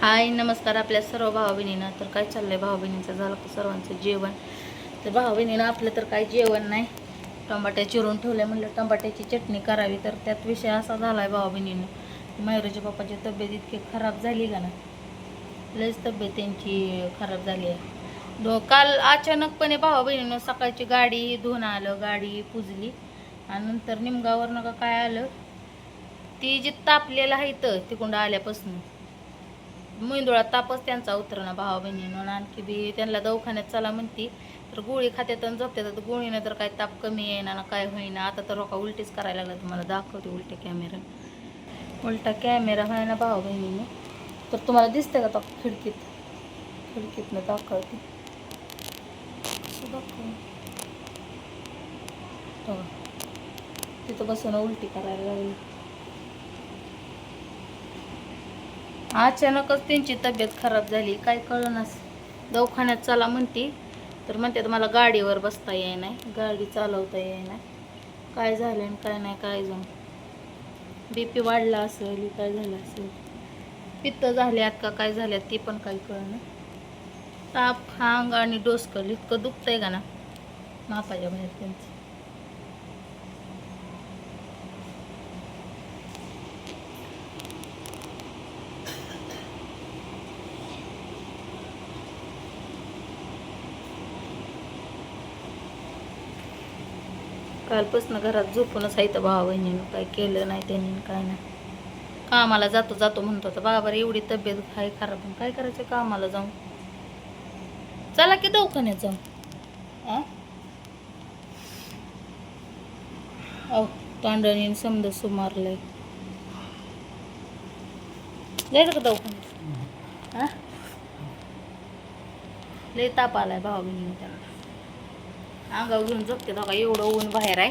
हाय नमस्कार आपल्या सर्व भावा बहिणीनं तर काय चाललंय? भावा बहिणीचं झालं का सर्वांचं जेवण? तर भावा बहिणीनं आपलं तर काय जेवण नाही. टमाट्या चिरून ठेवले म्हणलं टमाट्याची चटणी करावी. तर त्यात विषय असा झाला आहे भावा बहिणीनं मयुराच्या बापाची तब्येत इतकी खराब झाली का ना लयच तब्येत त्यांची खराब झाली आहे. दो काल अचानकपणे भावा बहिणीनं सकाळची गाडी धुवून आलं गाडी पुजली. आणि नंतर निमगावर का काय आलं? ती जी तापलेलं आहे तर तिकडं आल्यापासून. मेंदुळा तापच त्यांचा उतरणा भावा बहिणीनं. आणखी बी त्यांना दवाखान्यात चला म्हणती तर गोळी खात्यात आणि झोपत्यात. तर गोळीनं तर काय ताप कमी येईना ना काय होईना आता तर का उलटीच करायला लागलं तुम्हाला दाखवते उलट्या कॅमेरा उलटा कॅमेरा आहे ना भावा बहिणीने. तर तुम्हाला दिसतंय का तो खिडकीत? खिडकीतनं दाखवते. दाखव. हो. तिथं बसून उलटी करायला लागली. अचानकच त्यांची तब्येत खराब झाली. काय कळनास दवाखान्यात चला म्हणती. तर म्हणते मला गाडीवर बसता येई नाही गाडी चालवता येई नाही काय झालं आणि काय नाही काय जाऊन बी पी वाढला असेल काय झालं असेल? पित्त झाल्यात का काय झाल्यात ते पण काही कळणं ताप खांग आणि डोसकल इतकं दुखतंय का ना? मापाच्या बाहेर त्यांचं. कालपासून घरात झोपूनच आहे तर भावा बहिणीनं. काय केलं नाही त्यांनी काय नाही. कामाला जातो जातो म्हणतो तर बाबा एवढी तब्येत काय खराब. पण काय करायचं कामाला जाऊन? चला की दवाखान्यात जाऊन. आ? अहो तांडणीने समजा सुमारलंय. जायचं का दवाखान्यात? हा लय ताप आलाय भावा बहिणीने त्यांना अंगावर घेऊन झोपते बघा एवढं ऊन बाहेर आहे.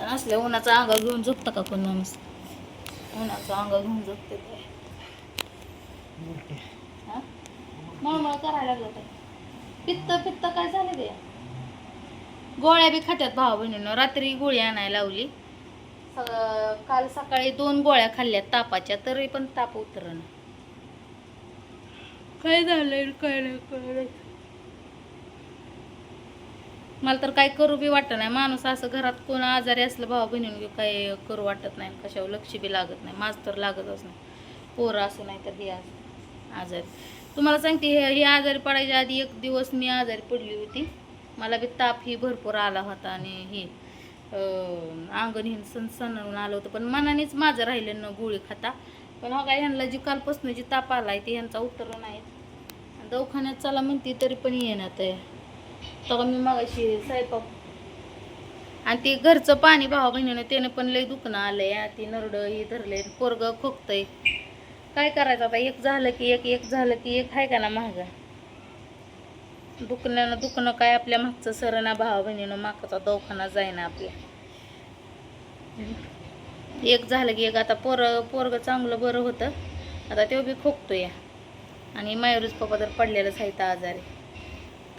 आणि असल्या उन्हाचं अंगावर घेऊन झोपतं का कोण माणूस? उन्हाचं अंगावर घेऊन झोपते हा? मळमळ करायला लागलं पित्त पित्त काय झालं ते? गोळ्या बी खात्यात भावा बहिणीनं. रात्री गोळी आणायला लावली. काल सकाळी दोन गोळ्या खाल्ल्या तापाच्या तरी पण ताप उतरण काय झालंय? काय नाही काय नाही. मला तर काय करू बी वाटत नाही. माणूस असं घरात कोण आजारी असलं भाऊ बहिणीनं काय करू वाटत नाही. कशावर लक्ष बी लागत नाही. माझं तर लागतच नाही. पोरं असू नाही तर हे आजारी. तुम्हाला सांगते हे हे आजारी पडायच्या आधी एक दिवस मी आजारी पडली होती. मला बी ताप ही भरपूर आला होता आणि हे अंगण हिन सण आलं होतं. पण मनानेच माझं राहिलं ना गोळी खाता. पण हो हा काय ह्यांना जी कालपासून जी ताप आला आहे ते ह्यांचा उत्तर नाही. दवाखान्यात चला म्हणते तरी पण येणार आहे तेव्हा मी मागाशी स्वयंपाक आणि ते घरचं पाणी भावा बहिणीनं त्याने पण लई दुखणं आलंय. ती नरड हे धरलंय पोरग खोकतंय. काय करायचं आता? एक झालं की एक एक झालं की एक आहे का ना महागा दुखण्यानं दुखणं काय आपल्या मागचं सरना भावा बहिणीनं मागचा दवाखाना जायना आपल्या. एक झालं की एक. आता पोर पोरग चांगलं बरं होतं. आता तो बी खोकतोय. आणि मायुरीच पप्पा तर पडलेलंच आहे इथं आजारी.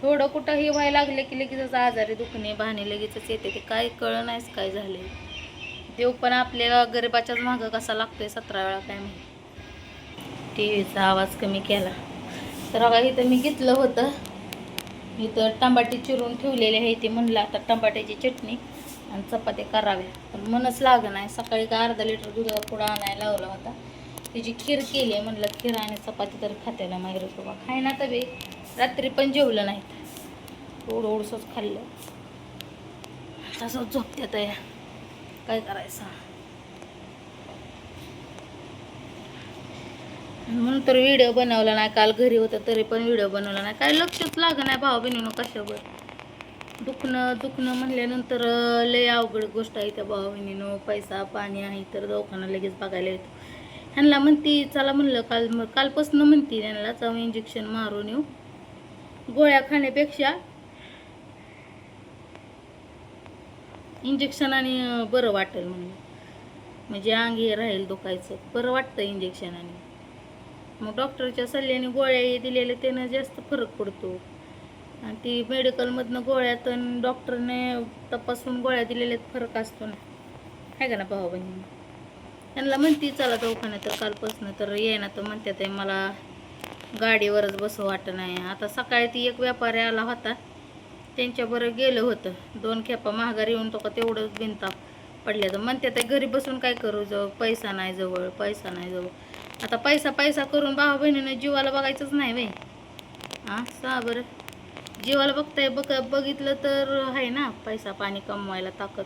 थोडं कुठं हे व्हायला लागले की लगेचच आजारी दुखणे बहाणे लगेचच येते. ते काय कळ नाहीच काय झाले देव पण आपल्याला गरिबाच्याच मागं कसा लागतोय सतरा वेळा काय माहिती. टी व्हीचा आवाज कमी केला. तर बघा इथं मी घेतलं होतं. इथं टमाटे चिरून ठेवलेले आहे ते म्हणलं आता टमाट्याची चटणी आणि चपात्या कराव्या. पण मनच लागं नाही सकाळी का अर्धा लिटर दुधाचा पुडा आणायला लावला होता. तिची खीर केली आहे. म्हणलं खीर आणि चपाती तर खात्याला माहेर. बाबा खाय ना तबे. रात्री पण जेवलं नाही. थोडं ओढसंच खाल्लं. तसंच झोपत्यात आहे काय करायचं? म्हणून तर व्हिडिओ बनवला नाही. काल घरी होतं तरी पण व्हिडिओ बनवला नाही. काय लक्षच लागत नाही भाव बहिणीनं कशावर. दुखणं दुखणं म्हणल्यानंतर लय अवघड गोष्ट आहे त्या भाव बहिणीनं. पैसा पाणी आहे तर दवाखाना लगेच बघायला येतो. ह्यांना म्हणती चला म्हणलं काल कालपासून म्हणती त्यांना जाऊन इंजेक्शन मारून येऊ. गोळ्या खाण्यापेक्षा इंजेक्शनाने आणि बरं वाटेल म्हणून म्हणजे अंग हे राहील दुखायचं. बरं वाटतं इंजेक्शनाने मग डॉक्टरच्या सल्ल्याने गोळ्या हे दिलेल्या त्यानं जास्त फरक पडतो. आणि ती मेडिकलमधनं गोळ्यात तर डॉक्टरने तपासून गोळ्या दिलेल्यात फरक असतो ना. आहे का ना भाऊ बहिणी त्यांना म्हणते चला दवाखान्यात तर कालपासून तर ये ना तर म्हणतात आहे मला गाडीवरच बसू वाटत नाही. आता सकाळी ती एक व्यापारी आला होता. त्यांच्याबरोबर गेलं होतं. दोन खेपा महागारी येऊन तो का तेवढंच भिंताप पडल्या तर म्हणते तर घरी बसून काय करू जवळ पैसा नाही जवळ पैसा नाही जवळ. आता पैसा पैसा करून भावा बहिणीनं जीवाला बघायचंच नाही वे हां सा बरं. जीवाला बघताय बघ बघितलं तर आहे ना पैसा पाणी कमवायला ताकद.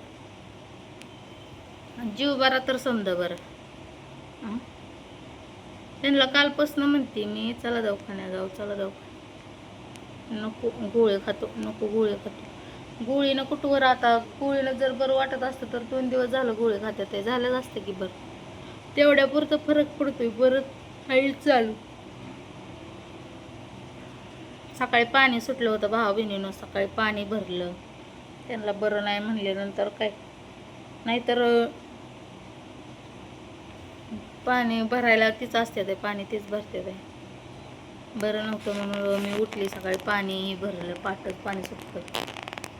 जीव बरा तर समजा बरं. हां त्यांना कालपासून म्हणते मी चला दवाखान्यात जाऊ चला दवाखान्यात. नको गोळे खातो नको गोळे खातो. गोळीनं कुठवर आता गोळीनं जर बरं वाटत असतं तर दोन दिवस झालं गोळे खात्यात ते झालंच असतं की बरं. तेवढ्यापुरतं फरक पडतोय परत हाईल चालू. सकाळी पाणी सुटलं होतं भावा बहिणीनं सकाळी पाणी भरलं. त्यांना बरं नाही म्हणल्यानंतर काय? नाहीतर पाणी भरायला तीच असते ते पाणी तीच भरते ते. बरं नव्हतं म्हणून मी उठली सकाळी पाणी भरलं पाटत पाणी सुटतं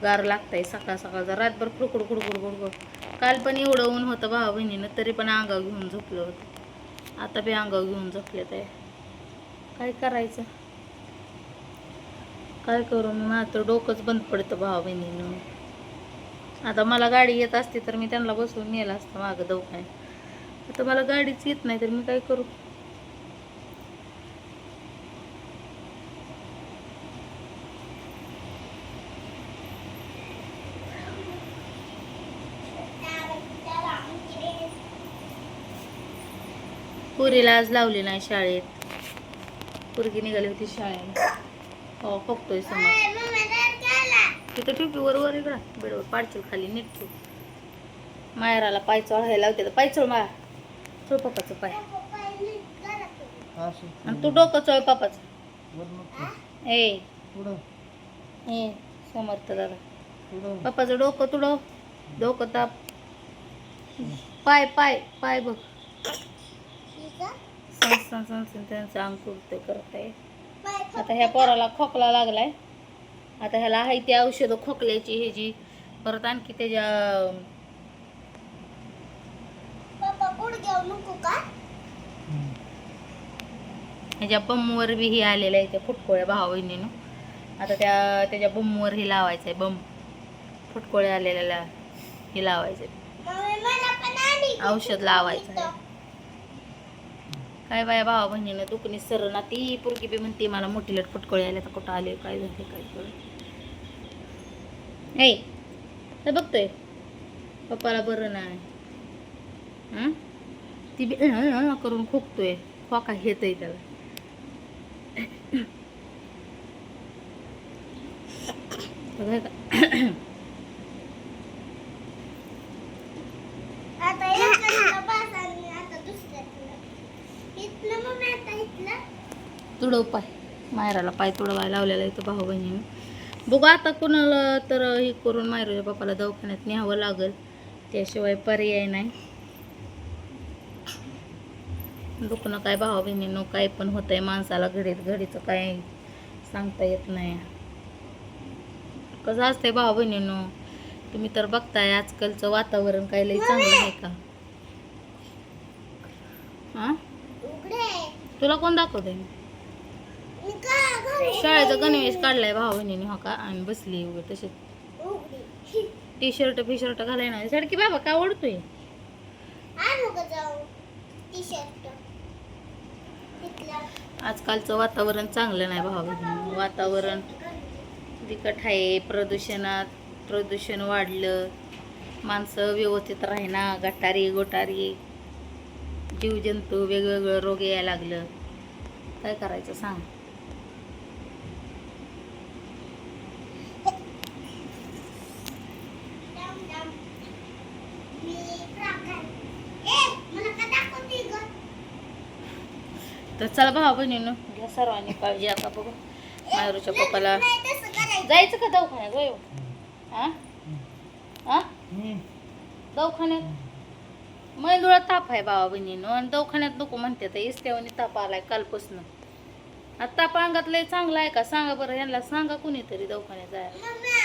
गार लागतंय सकाळ सकाळ जर रातभर कुडकुड कुडकुड कुडकुड काल पण एवढं ऊन होतं भावा बहिणीनं तरी पण अंगावर घेऊन झोपलं होतं. आता बी अंगावर घेऊन झोपले ते काय करायचं? काय करू मग? मात्र डोकंच बंद पडतं भावा बहिणीनं. आता मला गाडी येत असती तर मी त्यांना बसवून नेलं असतं मागं दवाखान्यात. आता मला गाडीच येत नाही तर मी काय करू? पुरीला आज लावली नाही शाळेत. पुरगी निघाली होती शाळेत हो बघतोय समोर. तिथं टिपीवर वर वर इकडं बेडवर पाडचल खाली नीट मायराला पायचोळ चढायला लावते तर पायचोळ चढ माया चढ पप्पाचं पाय. आणि तू डोकं चढ पप्पाचं. ए. ए समर्थ दादा. पप्पाचं डोकं तुडव डोकं ताप. पाय पाय पाय बघ. सण सण सण सण त्यांचं अंग कुठते करत आहे आता ह्या पोराला खोकला लागलाय. आता ह्याला आहे ती औषधं खोकल्याची ह्याची. परत आणखी त्याच्या ह्याच्या बंबवर बी ही आलेलं आहे त्या फुटकोळ्या भावा बहिणीनं आता त्या त्याच्या बंबवर ही लावायचं आहे बंब फुटकोळ्या आलेल्या हे लावायचं औषध लावायचं आहे काय बाया भावा बहिणीनं दुखणी सर ना ती पोरगी बी म्हणते मला मोठी लट फुटकोळी आल्या तर कुठं आले काय झाले काय कळ तर बघतोय. पप्पाला बरं नाही. हं? ती बी करून खोकतोय. खोका येतय त्याला. बघाय का तुडव पाय. मायराला पाय तुडवायला लावलेला इथं भाऊ बहिणीने बघू आता कोणाला तर हे करून मायराच्या बापाला दवाखान्यात न्यावं लागल. त्याशिवाय पर्याय नाही. दुखणं काय भावा बहिणीनं काय पण होतंय माणसाला घडीत घडीचं काय सांगता येत नाही. कसं असतंय भावा बहिणीनं तुम्ही तर बघताय आजकालचं वातावरण काय लई चांगलं आहे का? हा तुला कोण दाखवतंय? शाळेचा गणवेश काढलाय भावा बहिणीने हो का? आणि बसली वगैरे तसे टी शर्ट फी शर्ट घालाय ना सडकी बाबा काय ओढतोय? आजकालचं वातावरण चांगलं नाही भावा वातावरण बिकट आहे प्रदूषणात प्रदूषण वाढलं. माणसं व्यवस्थित राहिना गटारी गोटारी. जीवजंतू वेगवेगळं रोग यायला लागलं. काय करायचं सांग? तर चला भावा बहिणीनं घ्या सर्वांनी काळजी आता बघू. मायरूच्या पप्पाला जायचं का दवाखान्यात? होय हां. हां दवाखान्यात? मैंदुळा ताप आहे भावा बहिणीनं. आणि दवाखान्यात नको म्हणते तर इस्त्यावानी ताप आलाय कालपासून. आता ताप अंगात लय चांगला आहे का? सांगा बरं यांना सांगा कुणीतरी दवाखान्यात जायला.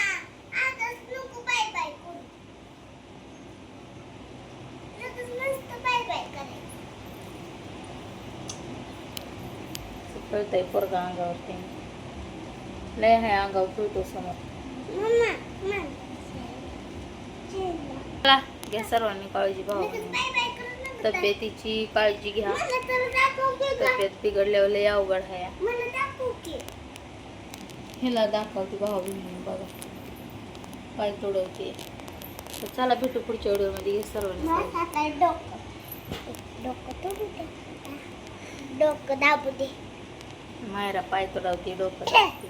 कळतंय पोरगा अंगावरती. लय आहे अंगावर कळतो समोर. घ्या सर्वांनी काळजी भाऊ तब्येतीची काळजी घ्या. तब्येत बिघडल्यावर लय अवघड आहे हिला दाखवते भाऊ बहिणी बघा. पाय तोडवते. तर चला भेटू पुढच्या व्हिडिओमध्ये. घे सर्वांनी काळजी. डोकं दाबू दे. मायरा पाय तोडवते डोकं दाबते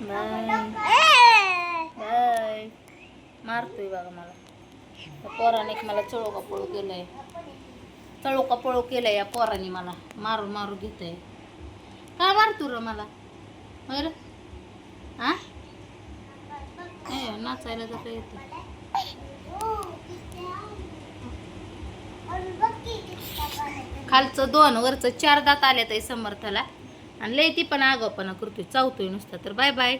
बाय. बाय. मारतोय बघा मला. पोराने एक मला चळो का पळू केलंय. चळो का पळू केलंय या पोराने मला. मारून मारू घेतय. का मारतो र मला? बरं हा नाचायला जसं येतं. खालचं दोन वरचं चार दात आले तर समर्थाला. आणि लय ती पण आगावपणा करतोय चावतोय नुसता. तर बाय बाय.